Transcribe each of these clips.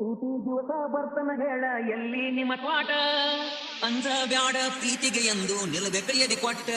ಸೂಟಿ ದಿವಸ ಬರ್ತನ ಹೇಳ ಎಲ್ಲಿ ನಿಮ್ಮ ತ್ವಾಟ ಅಂದ್ರ ಬ್ಯಾಡ ಪ್ರೀತಿಗೆ ಎಂದು ನಿಲ್ಲಬೇಕ ಎದೆ ಕೊಟ್ಟ.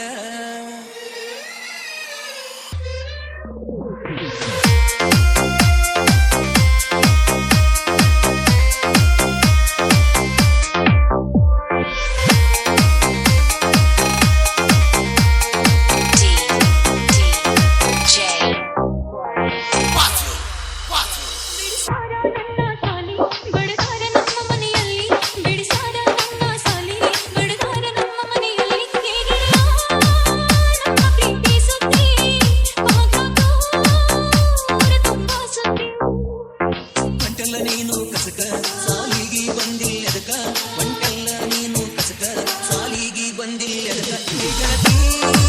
ಬಂದಿಲ್ಲದ